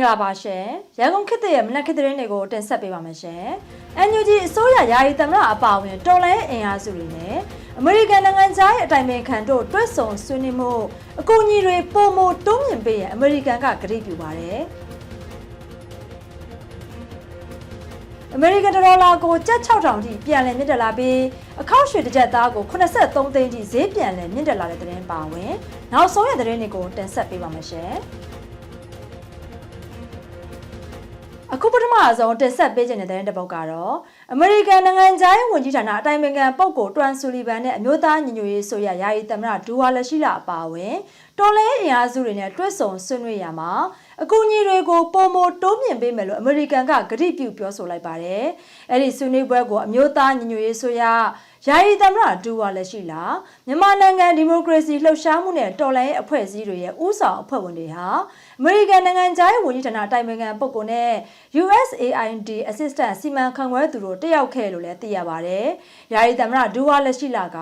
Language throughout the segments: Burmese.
္ဂလာပါရှင်ရန်ကုန်ခေတ်သစ်ရဲ့မနက်ခေတ်သတင်းတွေကိုတင်ဆက်ပေးပါမယ်ရှင် NUG အစိုးရယာယီသမ္မတအပါအဝင်တော်လိုင်းအင်အားစုတွေနဲ့အမေရိကန်နိုင်ငံသားရဲ့အတိုင်ပင်ခံတို့တွဲဆုံဆွေးနွေးမှုအကူအညီတွေပုံမတိုးမြင့်ပေးရန်အမေရိကန်ကကတိပြုပါတယ်အမေရိကန်ဒေါ်လာကိုကျပ်6000ထိပြန်လည်မြင့်တက်လာပြီးအခောက်ရွှေတစ်ကြက်သားကို83သိန်းထိဈေးပြန်လည်မြင့်တက်လာတဲ့သတင်းပါဝင်နောက်ဆုံးရသတင်းတွေကိုတင်ဆက်ပေးပါမယ်ရှင် အခုပထမအဆုံးတင်ဆက်ပေးခြင်းတဲ့တဲ့တစ်ပုဒ်ကတော့အမေရိကန်နိုင်ငံသားရေးဝန်ကြီးဌာနအတိုင်ပင်ခံပုဂ္ဂိုလ်တွန်ဆူလီဗန်နဲ့အမျိုးသားညီညွတ်ရေးဆိုရယာယီသမ္မတဒူဝါလက်ရှိလာအပါအဝင်တော်လဲအင်အားစုတွေနဲ့တွဲဆုံဆွေးနွေးရမှာအကူအညီတွေကိုပုံမတိုးမြင့်ပေးမယ်လို့အမေရိကန်ကကတိပြုပြောဆိုလိုက်ပါတယ်။အဲ့ဒီဆွေးနွေးပွဲကိုအမျိုးသားညီညွတ်ရေးဆိုရ ယာယီသမ္မတဒူဝါလက်ရှိလာမြန်မာနိုင်ငံဒီမိုကရေစီလှုပ်ရှားမှုနဲ့တော်လှန်ရေးအဖွဲ့အစည်းတွေရဲ့ဦးဆောင်အဖွဲ့ဝင်တွေဟာအမေရိကန်နိုင်ငံသားရေးဝန်ကြီးဌာနတိုင်ပင်ခံပုဂ္ဂိုလ်နဲ့ USAID Assistant စီမံခန့်ခွဲသူတို့တက်ရောက်ခဲ့လို့လည်းသိရပါတယ်။ယာယီသမ္မတဒူဝါလက်ရှိလာက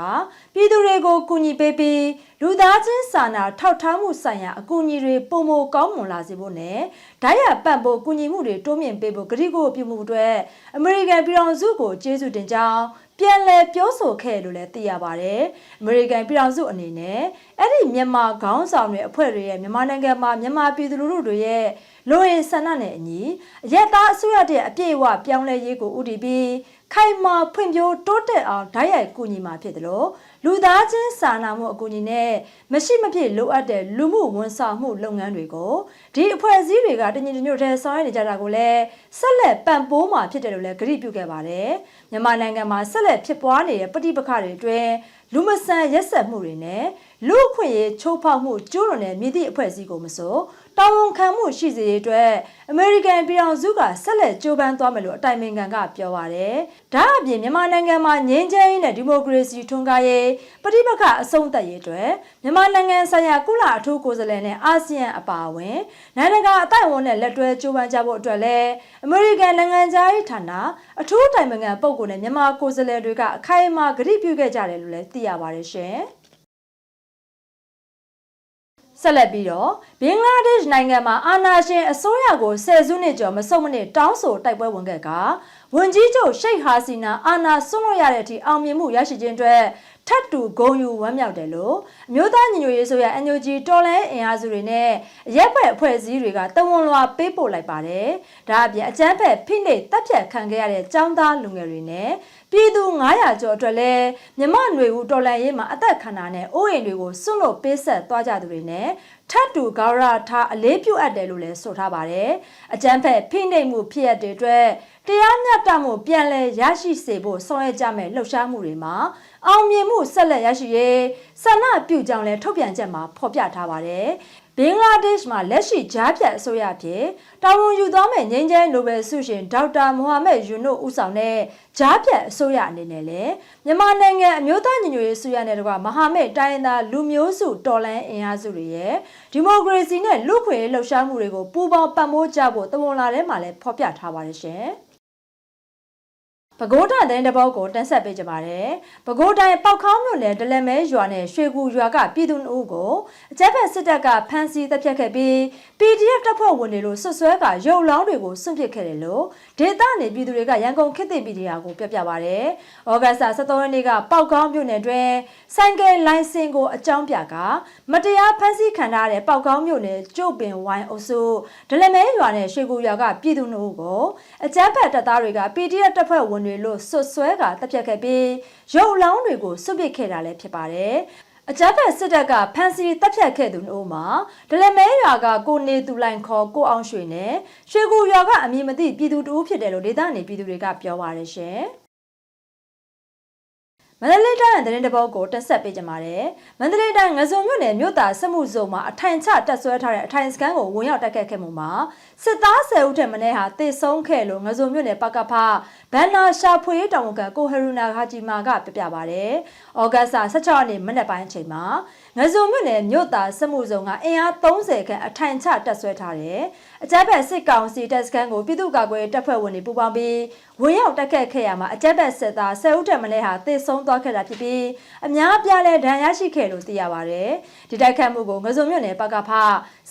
ပြည်သူတွေကိုကူညီပေးပြီးလူသားချင်းစာနာထောက်ထားမှုဆိုင်ရာအကူအညီတွေပုံမကောင်းမွန်လာစေဖို့နဲ့ဓာတ်ရပတ်ဖို့ကူညီမှုတွေတိုးမြင့်ပေးဖို့ကတိကိုပြုမှုအတွက်အမေရိကန်ပြည်ထောင်စုကိုကျေးဇူးတင်ကြောင်း ပြန်လည်ပြောဆိုခဲ့လို့လည်းသိရပါတယ်။အမေရိကန်ပြည်ထောင်စုအနေနဲ့အဲ့ဒီမြန်မာခေါင်းဆောင်တွေအဖွဲ့တွေရဲ့မြန်မာနိုင်ငံမှာမြန်မာပြည်သူလူထုတွေရဲ့လိုရင်ဆန္ဒနဲ့အညီအရက်သားအစိုးရတဲ့အပြည့်အဝပြောင်းလဲရေးကိုဥတည်ပြီးခိုင်မာဖွံ့ဖြိုးတိုးတက်အောင်ဓာတ်ရိုက်ကူညီမှာဖြစ်တယ်လို့ လူသားချင်းစာနာမှုအကူအညီနဲ့မရှိမဖြစ်လိုအပ်တဲ့လူမှုဝန်ဆောင်မှုလုပ်ငန်းတွေကိုဒီအဖွဲ့အစည်းတွေကတညီတညွတ်တဲ့ဆောင်ရွက်နေကြတာကိုလည်းဆက်လက်ပံ့ပိုးမှာဖြစ်တယ်လို့လည်းကြေညာပြုခဲ့ပါတယ်မြန်မာနိုင်ငံမှာဆက်လက်ဖြစ်ပွားနေတဲ့ပဋိပက္ခတွေအတွင်းလူမဆန်ရက်ဆက်မှုတွေနဲ့ လူအခွင့်အရေးချိုးဖောက်မှုကျူးလွန်တဲ့မြစ်သည့်အဖွဲ့အစည်းကိုမဆိုတာဝန်ခံမှုရှိစေတဲ့အတွက်အမေရိကန်ပြည်ထောင်စုကဆက်လက်ကြိုးပမ်းသွားမယ်လို့အတိုင်ပင်ခံကပြောပါရယ်။ဒါအပြင်မြန်မာနိုင်ငံမှာငြိမ်းချမ်းရေးနဲ့ဒီမိုကရေစီထွန်းကားရေးပဋိပက္ခအဆုံးသတ်ရေးအတွက်မြန်မာနိုင်ငံဆိုင်ရာကုလအထူးကိုယ်စားလှယ်နဲ့အာဆီယံအပါအဝင်နိုင်ငံတကာအတိုင်းအဝန်နဲ့လက်တွဲကြိုးပမ်းကြဖို့အတွက်လည်းအမေရိကန်နိုင်ငံသားရေးဌာနအထူးတိုင်ပင်ခံပုဂ္ဂိုလ်နဲ့မြန်မာကိုယ်စားလှယ်တွေကအခိုင်အမာကတိပြုခဲ့ကြတယ်လို့လည်းသိရပါတယ်ရှင်။ ဆက်လက်ပြီးတော့ဘင်္ဂလားဒေ့ရှ်နိုင်ငံမှာအာဏာရှင်အစိုးရကိုဆယ်စုနှစ်ကျော်မဆုတ်မနစ်တောင်းဆိုတိုက်ပွဲဝင်ခဲ့ကဝန်ကြီးချုပ်ရှိတ်ဟာစီနာအာဏာဆွန့်လွတ်ရတဲ့အထိအောင်မြင်မှုရရှိခြင်းအတွက် ထပ်တူဂုံယူဝမ်းမြောက်တယ်လို့အမျိုးသားညီညွတ်ရေးဆိုရ NUG တော်လန်အင်အားစုတွေနဲ့ရက်ဖက်အဖွဲ့အစည်းတွေကတဝန်လွှာပေးပို့လိုက်ပါတယ်။ဒါအပြင်အကြမ်းဖက်ဖိနှိပ်တပ်ဖြတ်ခံခဲ့ရတဲ့ចောင်းသားလူငယ်တွေနဲ့ပြည်သူ900ကျော်အတွက်လည်းမြမຫນွေဦးတော်လန်ရေးမှာအသက်ခံတာနဲ့အိုးအိမ်တွေကိုစွန့်လွတ်ပေးဆက်သွားကြသူတွေနဲ့ထပ်တူဂါရထားအလေးပြုတ်အပ်တယ်လို့လည်းဆိုထားပါတယ်။အကြမ်းဖက်ဖိနှိပ်မှုဖြစ်ရတဲ့အတွက်တရားမျှတမှုပြန်လည်ရရှိစေဖို့ဆောင်ရွက်ကြမယ်လှုပ်ရှားမှုတွေမှာ အောင်မြင်မှုဆက်လက်ရရှိရေးဆန္ဒပြုကြောင်းလည်းထုတ်ပြန်ချက်မှာဖော်ပြထားပါတယ်။ဘင်္ဂလားဒေ့ရှ်မှာလက်ရှိဂျားဖြတ်အစိုးရဖြစ်တာဝန်ယူသွားမဲ့ငင်းကျဲနိုဘယ်ဆုရှင်ဒေါက်တာမိုဟာမက်ယူနိုဦးဆောင်တဲ့ဂျားဖြတ်အစိုးရအနေနဲ့လည်းမြန်မာနိုင်ငံအမျိုးသားညီညွတ်ရေးအစိုးရနဲ့တကွမဟာမိတ်တိုင်းရင်းသားလူမျိုးစုတော်လှန်အင်အားစုတွေရဲ့ဒီမိုကရေစီနဲ့လူ့ခွင့်ရေးလှုပ်ရှားမှုတွေကိုပူးပေါင်းပံ့ပိုးကြဖို့တဝန်လာထဲမှာလည်းဖော်ပြထားပါတယ်ရှင်။ ပဲခူးတိုင်းတဲ့တပုတ်ကိုတင်ဆက်ပေးကြပါတယ်။ပဲခူးတိုင်းပောက်ခေါင်းမြို့နယ်ဒလမဲရွာနဲ့ရွှေကူရွာကပြည်သူ့အုပ်ကိုအကြမ်းဖက်စစ်တပ်ကဖမ်းဆီးတပ်ဖြတ်ခဲ့ပြီး PDF တပ်ဖွဲ့ဝင်တွေလို့ဆွဆွဲကရုပ်လောင်းတွေကိုစွန့်ပစ်ခဲ့တယ်လို့ဒေသနေပြည်သူတွေကရန်ကုန်ခေတ်သစ်ပြည်ဒီယာကိုပြပြပါဗျ။ဩဂတ်စ်23ရက်နေ့ကပောက်ခေါင်းမြို့နယ်တွင်ဆိုင်ကယ်လိုင်စင်ကိုအကြောင်းပြကမတရားဖမ်းဆီးခံထားတဲ့ပောက်ခေါင်းမြို့နယ်ကျုပ်ပင်ဝိုင်းအုပ်စုဒလမဲရွာနဲ့ရွှေကူရွာကပြည်သူ့အုပ်ကိုအကြမ်းဖက်တပ်သားတွေက PDF တပ်ဖွဲ့ဝင်တွေလို့ဆွဆွဲကတပ်ဖြတ်ခဲ့ပြီးရုပ်လောင်းတွေကိုစွန့်ပစ်ခဲ့တာလည်းဖြစ်ပါတယ်အကြမ်းဖက်စစ်တပ်ကဖမ်းဆီးတပ်ဖြတ်ခဲ့သူတို့မှာဒလမဲရွာကကိုနေသူလိုင်ခေါ်ကိုအောင်ရွှေနဲ့ရွှေကူရွာကအမည်မသိပြည်သူတူဖြစ်တယ်လို့ဒေသနေပြည်သူတွေကပြောပါတယ်ရှင်။ မန္တလေးတိုင်းသတင်းတပုတ်ကိုတက်ဆက်ပေးကြပါတယ်။မန္တလေးတိုင်းငစုံမြို့နယ်မြို့သားစမှုစုံမှာအထိုင်ချတက်ဆွဲထားတဲ့အထိုင်စခန်းကိုဝင်ရောက်တက်ခတ်ခဲ့မှုမှာစစ်သား10ဦးထက်မနည်းဟာတေဆုံးခဲ့လို့ငစုံမြို့နယ်ပကဖဘန်နာရှာဖွေးတောင်ကကိုဟရူနာခါဂျီမာကပြပြပါတယ်။ဩဂတ်စ်16ရက်နေ့မနက်ပိုင်းအချိန်မှာငစုံမြို့နယ်မြို့သားစမှုစုံကအင်အား30ခန့်အထိုင်ချတက်ဆွဲထားတယ်အကြမ်းဖက်စစ်ကောင်စီတပ်စခန်းကိုပြည်သူ့ကာကွယ်တပ်ဖွဲ့ဝင်တွေပူးပေါင်းပြီးဝင်ရောက်တက်ခတ်ခဲ့ရမှာအကြမ်းဖက်စစ်သား10ဦးထက်မနည်းဟာသေဆုံးသွားခဲ့တာဖြစ်ပြီးအများအပြားလည်းဒဏ်ရာရှိခဲ့လို့သိရပါတယ်။ဒီတိုက်ခတ်မှုကိုငစုံမြို့နယ်ပကဖ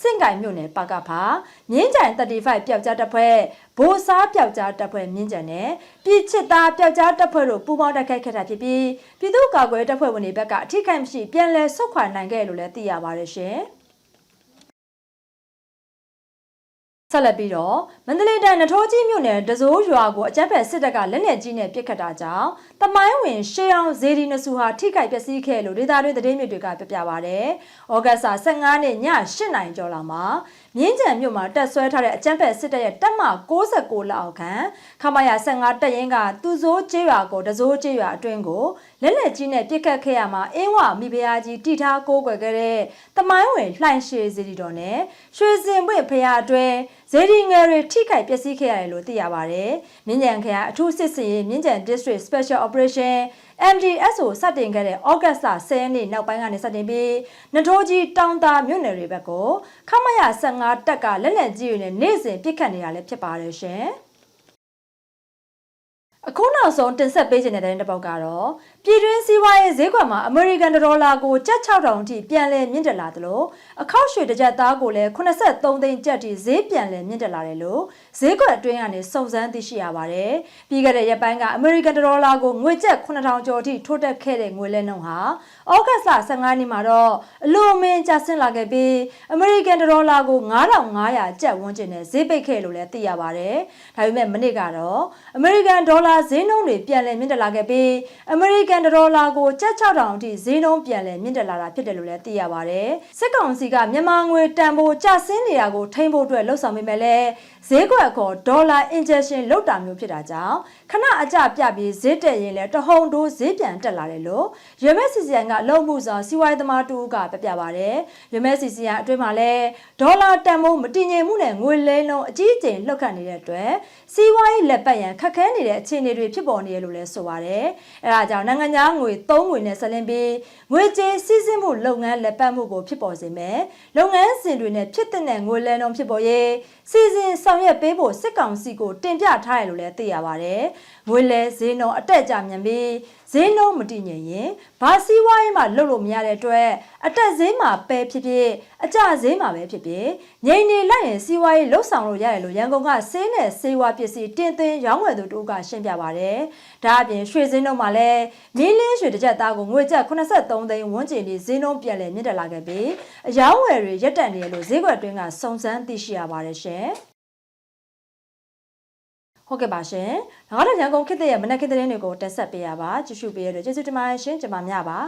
စင့်ကိုင်မြို့နယ်ပကဖမြင်းကြိုင်35ပျောက်ကြားတပ်ဖွဲ့ ဘိုးစားပျောက်ကြားတပ်ဖွဲ့မြင်းကြံနဲ့ပြည်ချစ်သားပျောက်ကြားတပ်ဖွဲ့တို့ပူးပေါင်းတိုက်ခိုက်ခဲ့တာဖြစ်ပြီးပြည်သူ့ကာကွယ်တပ်ဖွဲ့ဝင်တွေဘက်ကအထိခိုက်မရှိပြန်လည်ဆုတ်ခွာနိုင်ခဲ့လို့လည်းသိရပါတယ်ရှင်။ ဆက်လက်ပြီးတော့မန္တလေးတိုင်းနထိုးကြီးမြို့နယ်ဒဇိုးရွာကိုအကြမ်းဖက်စစ်တပ်ကလက်နက်ကြီးနဲ့ပစ်ခတ်တာကြောင့်တမိုင်းဝင်ရှေးအောင်ဇေဒီနစုဟာထိခိုက်ပျက်စီးခဲ့လို့ဒေသတွင်းသတင်းမြစ်တွေကပြပြပါဗျ။ဩဂတ်စ်15နှစ်ည8နိုင်ကျော်လာမှာမြင်းကြံမြို့မှာတက်ဆွဲထားတဲ့အကြမ်းဖက်စစ်တပ်ရဲ့တပ်မ69လက်အောက်ခံခမရ15တပ်ရင်းကသူဇိုးကျေးရွာကိုဒဇိုးကျေးရွာအတွင်းကိုလက်လက်ကြီးနဲ့ပစ်ခတ်ခဲ့ရမှာအင်းဝမိဖုရားကြီးတိထားကိုးကွယ်ခဲ့တဲ့တမိုင်းဝင်လှိုင်ရှည်စီတီတော်နဲ့ရွှေစင်ပွင့်ဖရာအတွင်း ဇေဒီငယ်တွေထိခိုက်ပျက်စီးခဲ့ရတယ်လို့သိရပါတယ်။မြင်းကြံခရိုင်အထူးစစ်စင်ရေးမြင်းကြံ District Special Operation MDSO စတင်ခဲ့တဲ့ဩဂတ်စ်လ10ရက်နေ့နောက်ပိုင်းကနေစတင်ပြီးနထိုးကြီးတောင်တာမြို့နယ်တွေဘက်ကိုခမရ15တက်ကလက်လက်ကြီးတွေနဲ့နေ့စဉ်ပြစ်ခတ်နေတာလည်းဖြစ်ပါတယ်ရှင်။အခုနောက်ဆုံးတင်ဆက်ပေးခြင်းတဲ့တဲ့ပေါက်ကတော့ ပြည်တွင်းစီးပွားရေးဈေးကွက်မှာအမေရိကန်ဒေါ်လာကိုကျပ်6000အထိပြန်လည်မြင့်တက်လာသလိုအခောက်ရွှေတစ်ကြက်သားကိုလည်း83သိန်းကျပ်ထိဈေးပြန်လည်မြင့်တက်လာတယ်လို့ဈေးကွက်အတွင်းကနေစုံစမ်းသိရှိရပါတယ်။ပြီးခဲ့တဲ့ရက်ပိုင်းကအမေရိကန်ဒေါ်လာကိုငွေကျပ်9000ကျော်အထိထိုးတက်ခဲ့တဲ့ငွေလဲနှုန်းဟာဩဂတ်စ်လ15နေ့မှာတော့အလွန်အမင်းကျဆင်းလာခဲ့ပြီးအမေရိကန်ဒေါ်လာကို9500ကျပ်ဝန်းကျင်နဲ့ဈေးပိတ်ခဲ့လို့လည်းသိရပါတယ်။ဒါပေမဲ့မနေ့ကတော့အမေရိကန်ဒေါ်လာဈေးနှုန်းတွေပြန်လည်မြင့်တက်လာခဲ့ပြီးအမေရိကန်ဒေါ်လာကိုကျပ်6000အထိဈေးနှုန်းပြန်လည်မြင့်တက်လာတာဖြစ်တယ်လို့လည်းသိရပါတယ်။စစ်ကောင်စီကမြန်မာငွေတန်ဖိုးကျဆင်းနေတာကိုထိန်းဖို့အတွက်လှုံ့ဆော်မိမယ်လဲဈေးကွက်ခေါ်ဒေါ်လာ injection လောက်တာမျိုးဖြစ်တာကြောင့်ခဏအကျပြပြီးဈေးတက်ရင်လည်းတဟုန်တိုးဈေးပြန်တက်လာတယ်လို့ UMCCN ကလုံမှုဆောင်စီးပွားရေးသမားတူကပြပြပါတယ်။ UMCCN အတွင်းမှာလည်းဒေါ်လာတန်ဖိုးမတည်ငြိမ်မှုနဲ့ငွေလဲနှုန်းအကြီးအကျယ်လှုပ်ခတ်နေတဲ့အတွက်စီးပွားရေးလက်ပတ်ရန်ခက်ခဲနေတဲ့အခြေအနေတွေဖြစ်ပေါ်နေရလို့လည်းဆိုပါတယ်။အဲဒါကြောင့်နိုင်ငံခြားငွေသုံးငွေနဲ့ဆက်လင်းပြီးငွေကြေးစီးဆင်းမှုလုပ်ငန်းလက်ပတ်မှုကိုဖြစ်ပေါ်စေမယ်။လုပ်ငန်းစဉ်တွေနဲ့ဖြစ်တဲ့ငွေလဲနှုန်းဖြစ်ပေါ်ရေးစီစဉ်ဆောင်ရွက်ပေးဖို့စစ်ကောင်စီကိုတင်ပြထားရလို့လည်းသိရပါတယ်။ငွေလဲဈေးနှုန်းအတက်ကြမြန်ပြီးဈေးနှုန်းမတည်ငြိမ်ရင်ဘာစီးပွားရေးမှာလုပ်လို့မရတဲ့အတွက်အတက်ဈေးမှာပဲဖြစ်ဖြစ်အကျဈေးမှာပဲဖြစ်ဖြစ်ငြိမ်နေလိုက်ရင်စီးပွားရေးလှုပ်ဆောင်လို့ရတယ်လို့ရန်ကုန်ကဆေးနဲ့ဆေးဝါးပစ္စည်းတင်သွင်းရောင်းဝယ်သူတို့ကရှင်းပြပါတယ်။ဒါအပြင်ရွှေဈေးနှုန်းမှာလည်းမင်းလင်းရွှေတစ်ကြက်သားကိုငွေကျပ်83သိန်းဝန်းကျင်လေးဈေးနှုန်းပြန်လည်မြင့်တက်လာခဲ့ပြီးအယောင်းဝယ်တွေရက်တက်နေရလို့ဈေးကွက်အတွင်းကစုံစမ်းသိရှိရပါတယ်ရှင်။ ဟုတ်ကဲ့ပါရှင်။ငါတို့ရန်ကုန်ခေတ်ရဲ့မနက်ခေတ်သတင်းတွေကိုတက်ဆက်ပေးရပါကြည့်ရှုပေးရတဲ့ကျေးဇူးတင်ပါတယ်ရှင်ကျွန်မမြပါ